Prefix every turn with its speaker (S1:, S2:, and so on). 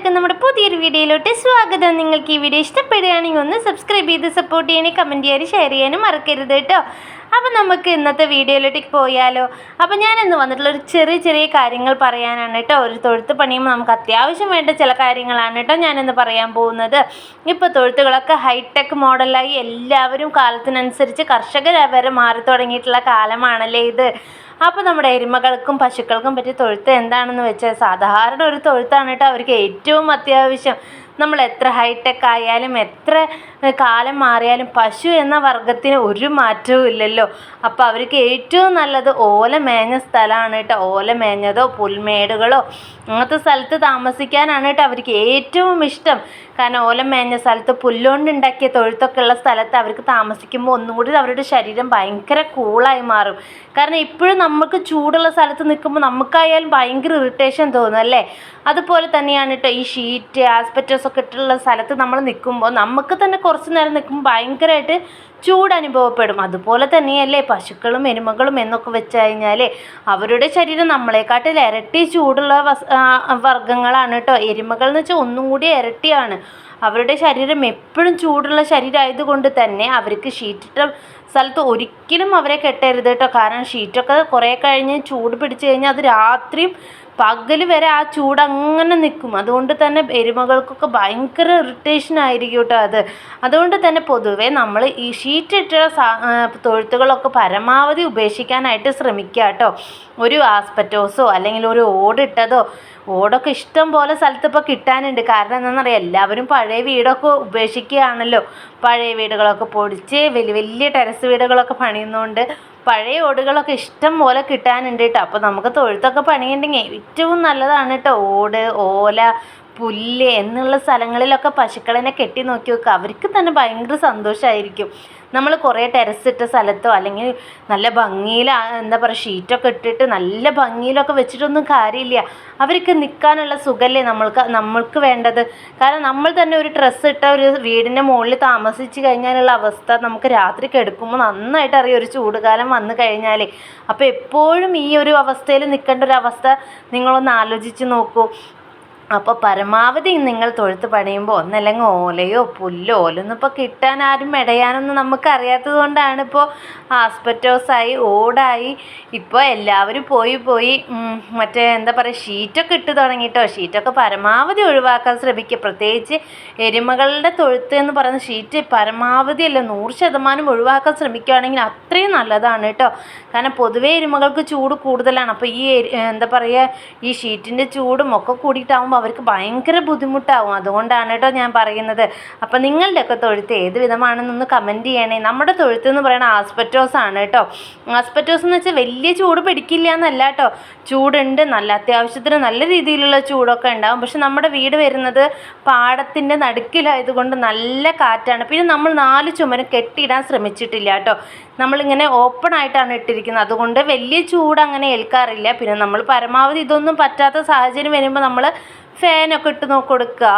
S1: എല്ലാവർക്കും നമ്മുടെ പുതിയൊരു വീഡിയോയിലോട്ട് സ്വാഗതം. നിങ്ങൾക്ക് ഈ വീഡിയോ ഇഷ്ടപ്പെടുകയാണെങ്കിൽ ഒന്ന് സബ്സ്ക്രൈബ് ചെയ്ത് സപ്പോർട്ട് ചെയ്യാനും കമന്റ് ചെയ്യാനും ഷെയർ ചെയ്യാനും മറക്കരുത് കേട്ടോ. അപ്പം നമുക്ക് ഇന്നത്തെ വീഡിയോയിലോട്ട് പോയാലോ. അപ്പം ഞാൻ ഇന്ന് വന്നിട്ടുള്ള ഒരു ചെറിയ ചെറിയ കാര്യങ്ങൾ പറയാനാണ് കേട്ടോ. ഒരു തൊഴുത്ത് പണിയുമ്പോൾ നമുക്ക് അത്യാവശ്യം വേണ്ട ചില കാര്യങ്ങളാണ് കേട്ടോ ഞാനിന്ന് പറയാൻ പോകുന്നത്. ഇപ്പോൾ തൊഴുത്തുകളൊക്കെ ഹൈടെക് മോഡലായി എല്ലാവരും കാലത്തിനനുസരിച്ച് കർഷകർ വരെ മാറി തുടങ്ങിയിട്ടുള്ള കാലമാണല്ലേ ഇത്. അപ്പോൾ നമ്മുടെ എരുമകൾക്കും പശുക്കൾക്കും പറ്റിയ തൊഴുത്ത് എന്താണെന്ന് വെച്ചാൽ സാധാരണ ഒരു തൊഴുത്താണ് കേട്ടോ അവർക്ക് ഏറ്റവും അത്യാവശ്യം. നമ്മൾ എത്ര ഹൈടെക് ആയാലും എത്ര കാലം മാറിയാലും പശു എന്ന വർഗത്തിന് ഒരു മാറ്റവും ഇല്ലല്ലോ. അപ്പോൾ അവർക്ക് ഏറ്റവും നല്ലത് ഓല മേഞ്ഞ സ്ഥലമാണ് കേട്ടോ. ഓല മേഞ്ഞതോ പുൽമേടുകളോ അങ്ങനത്തെ സ്ഥലത്ത് താമസിക്കാനാണ് കേട്ടോ അവർക്ക് ഏറ്റവും ഇഷ്ടം. കാരണം ഓല മേഞ്ഞ സ്ഥലത്ത് പുല്ലുകൊണ്ടുണ്ടാക്കിയ തൊഴുത്തൊക്കെ ഉള്ള സ്ഥലത്ത് അവർക്ക് താമസിക്കുമ്പോൾ ഒന്നും കൂടി അവരുടെ ശരീരം ഭയങ്കര കൂളായി മാറും. കാരണം ഇപ്പോഴും നമുക്ക് ചൂടുള്ള സ്ഥലത്ത് നിൽക്കുമ്പോൾ നമുക്കായാലും ഭയങ്കര ഇറിറ്റേഷൻ തോന്നും അല്ലേ? അതുപോലെ തന്നെയാണ് കേട്ടോ ഈ ഷീറ്റ് ആസ്പെറ്റോസ് ഒക്കെ ഇട്ടുള്ള സ്ഥലത്ത് നമ്മൾ നിൽക്കുമ്പോൾ നമുക്ക് തന്നെ കുറച്ച് നേരം നിൽക്കുമ്പോൾ ഭയങ്കരമായിട്ട് ചൂട് അനുഭവപ്പെടും. അതുപോലെ തന്നെയല്ലേ പശുക്കളും എരുമകളും എന്നൊക്കെ വെച്ച് കഴിഞ്ഞാൽ അവരുടെ ശരീരം നമ്മളെക്കാട്ടിൽ ഇരട്ടി ചൂടുള്ള വസ് വർഗങ്ങളാണ് കേട്ടോ. എരുമകൾ എന്ന് വെച്ചാൽ ഒന്നും കൂടി ഇരട്ടിയാണ്. അവരുടെ ശരീരം എപ്പോഴും ചൂടുള്ള ശരീരമായതുകൊണ്ട് തന്നെ അവർക്ക് ഷീറ്റിട്ട സ്ഥലത്ത് ഒരിക്കലും അവരെ കെട്ടരുത് കേട്ടോ. കാരണം ഷീറ്റൊക്കെ കുറേ കഴിഞ്ഞ് ചൂട് പിടിച്ചു കഴിഞ്ഞാൽ അത് രാത്രിയും പകൽ വരെ ആ ചൂട് അങ്ങനെ നിൽക്കും അതുകൊണ്ട് തന്നെ എരുമകൾക്കൊക്കെ ഭയങ്കര ഇറിറ്റേഷൻ ആയിരിക്കും കേട്ടോ അത്. അതുകൊണ്ട് തന്നെ പൊതുവേ നമ്മൾ ഈ ഷീറ്റ് സാ തൊഴുത്തുകളൊക്കെ പരമാവധി ഉപേക്ഷിക്കാനായിട്ട് ശ്രമിക്കുക കേട്ടോ. ഒരു ആസ്പെറ്റോസോ അല്ലെങ്കിൽ ഒരു ഓടിട്ടതോ ഓടൊക്കെ ഇഷ്ടം പോലെ സ്ഥലത്ത് ഇപ്പോൾ കിട്ടാനുണ്ട്. കാരണം എന്താണെന്നറിയാം? എല്ലാവരും പഴയ വീടൊക്കെ ഉപേക്ഷിക്കുകയാണല്ലോ. പഴയ വീടുകളൊക്കെ പൊടിച്ച് വലിയ വലിയ ടെറസ് വീടുകളൊക്കെ പണിയുന്നതുകൊണ്ട് പഴയ ഓടുകളൊക്കെ ഇഷ്ടം പോലെ കിട്ടാനുണ്ട് കേട്ടോ. അപ്പോൾ നമുക്ക് തൊഴുത്തൊക്കെ പണിയുണ്ടെങ്കിൽ ഏറ്റവും നല്ലതാണ് കേട്ടോ. ഓട് ഓല പുല്ല് എന്നുള്ള സ്ഥലങ്ങളിലൊക്കെ പശുക്കളെ കെട്ടി നോക്കി നോക്കുക അവർക്ക് തന്നെ ഭയങ്കര സന്തോഷമായിരിക്കും നമ്മൾ കുറേ ടെറസ് ഇട്ട സ്ഥലത്തോ അല്ലെങ്കിൽ നല്ല ഭംഗിയിൽ എന്താ പറയുക ഷീറ്റൊക്കെ ഇട്ടിട്ട് നല്ല ഭംഗിയിലൊക്കെ വെച്ചിട്ടൊന്നും കാര്യമില്ല. അവർക്ക് നിൽക്കാനുള്ള സുഖമല്ലേ നമ്മൾക്ക് നമ്മൾക്ക് വേണ്ടത്. കാരണം നമ്മൾ തന്നെ ഒരു ഡ്രസ്സ് ഇട്ട ഒരു വീടിന്റെ മുകളിൽ താമസിച്ച് കഴിഞ്ഞാലുള്ള അവസ്ഥ നമുക്ക് രാത്രി കിടക്കുമ്പോൾ നന്നായിട്ട് അറിയാം ഒരു ചൂടുകാലം വന്നു കഴിഞ്ഞാൽ അപ്പോൾ എപ്പോഴും ഈ ഒരു അവസ്ഥയിൽ നിൽക്കേണ്ട ഒരു അവസ്ഥ നിങ്ങളൊന്ന് ആലോചിച്ച് നോക്കൂ. അപ്പോൾ പരമാവധി നിങ്ങൾ തൊഴുത്ത് പണിയുമ്പോൾ ഒന്നല്ലെങ്കിൽ ഓലയോ പുല്ലോ ഓലൊന്നും ഇപ്പോൾ കിട്ടാൻ ആരും മെടയാനൊന്നും നമുക്കറിയാത്തത് കൊണ്ടാണ് ഇപ്പോൾ ആസ്പെറ്റോസായി ഓടായി. ഇപ്പോൾ എല്ലാവരും പോയി പോയി മറ്റേ എന്താ പറയുക ഷീറ്റൊക്കെ ഇട്ട് തുടങ്ങിയിട്ടോ ഷീറ്റൊക്കെ പരമാവധി ഒഴിവാക്കാൻ ശ്രമിക്കുക പ്രത്യേകിച്ച് എരുമകളുടെ തൊഴുത്ത് എന്ന് പറയുന്ന ഷീറ്റ് പരമാവധി അല്ല നൂറ് ശതമാനം ഒഴിവാക്കാൻ ശ്രമിക്കുകയാണെങ്കിൽ അത്രയും നല്ലതാണ് കേട്ടോ. കാരണം പൊതുവേ എരുമകൾക്ക് ചൂട് കൂടുതലാണ്. അപ്പോൾ ഈ എന്താ പറയുക ഈ ഷീറ്റിന്റെ ചൂടും ഒക്കെ കൂടിയിട്ടാകുമ്പോൾ അവർക്ക് ഭയങ്കര ബുദ്ധിമുട്ടാവും. അതുകൊണ്ടാണ് കേട്ടോ ഞാൻ പറയുന്നത്. അപ്പം നിങ്ങളുടെയൊക്കെ തൊഴുത്ത് ഏത് വിധമാണെന്നൊന്ന് കമന്റ് ചെയ്യണേ. നമ്മുടെ തൊഴുത്ത് എന്ന് പറയുന്നത് ആസ്പെറ്റോസ് ആണ് കേട്ടോ. ആസ്പെറ്റോസ് എന്ന് വെച്ചാൽ വലിയ ചൂട് പിടിക്കില്ല എന്നല്ല കേട്ടോ. ചൂടുണ്ട് നല്ല അത്യാവശ്യത്തിന് നല്ല രീതിയിലുള്ള ചൂടൊക്കെ ഉണ്ടാവും. പക്ഷെ നമ്മുടെ വീട് വരുന്നത് പാടത്തിന്റെ നടുക്കിലായതുകൊണ്ട് നല്ല കാറ്റാണ്. പിന്നെ നമ്മൾ നാല് ചുമരും കെട്ടിയിടാൻ ശ്രമിച്ചിട്ടില്ല കേട്ടോ. നമ്മളിങ്ങനെ ഓപ്പൺ ആയിട്ടാണ് ഇട്ടിരിക്കുന്നത്. അതുകൊണ്ട് വലിയ ചൂട് അങ്ങനെ ഏൽക്കാറില്ല. പിന്നെ നമ്മൾ പരമാവധി ഇതൊന്നും പറ്റാത്ത സാഹചര്യം വരുമ്പോൾ നമ്മൾ ഫാനൊക്കെ ഇട്ട് കൊടുക്കുക